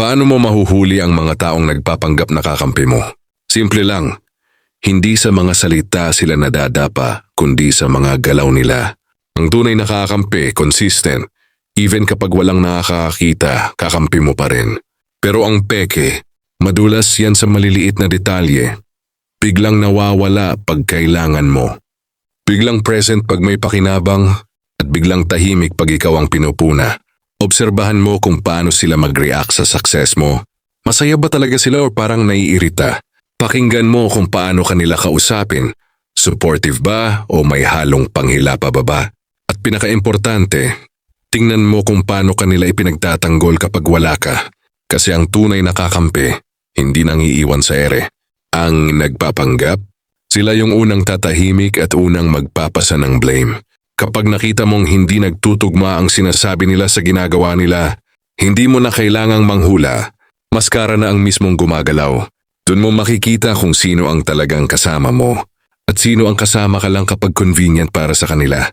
Paano mo mahuhuli ang mga taong nagpapanggap na kakampi mo? Simple lang. Hindi sa mga salita sila nadadapa, kundi sa mga galaw nila. Ang tunay na kakampi, consistent. Even kapag walang nakakakita, kakampi mo pa rin. Pero ang peke, madulas yan sa maliliit na detalye. Biglang nawawala pag kailangan mo. Biglang present pag may pakinabang at biglang tahimik pag ikaw ang pinupuna. Obserbahan mo kung paano sila mag-react sa success mo. Masaya ba talaga sila o parang naiirita? Pakinggan mo kung paano kanila kausapin. Supportive ba o may halong panghila pa ba ba? At pinaka-importante, tingnan mo kung paano kanila ipinagtatanggol kapag wala ka. Kasi ang tunay na kakampi, hindi nang iiwan sa ere. Ang nagpapanggap, sila yung unang tatahimik at unang magpapasa ng blame. Kapag nakita mong hindi nagtutugma ang sinasabi nila sa ginagawa nila, hindi mo na kailangang manghula. Maskara na ang mismong gumagalaw. Doon mo makikita kung sino ang talagang kasama mo at sino ang kasama ka lang kapag convenient para sa kanila.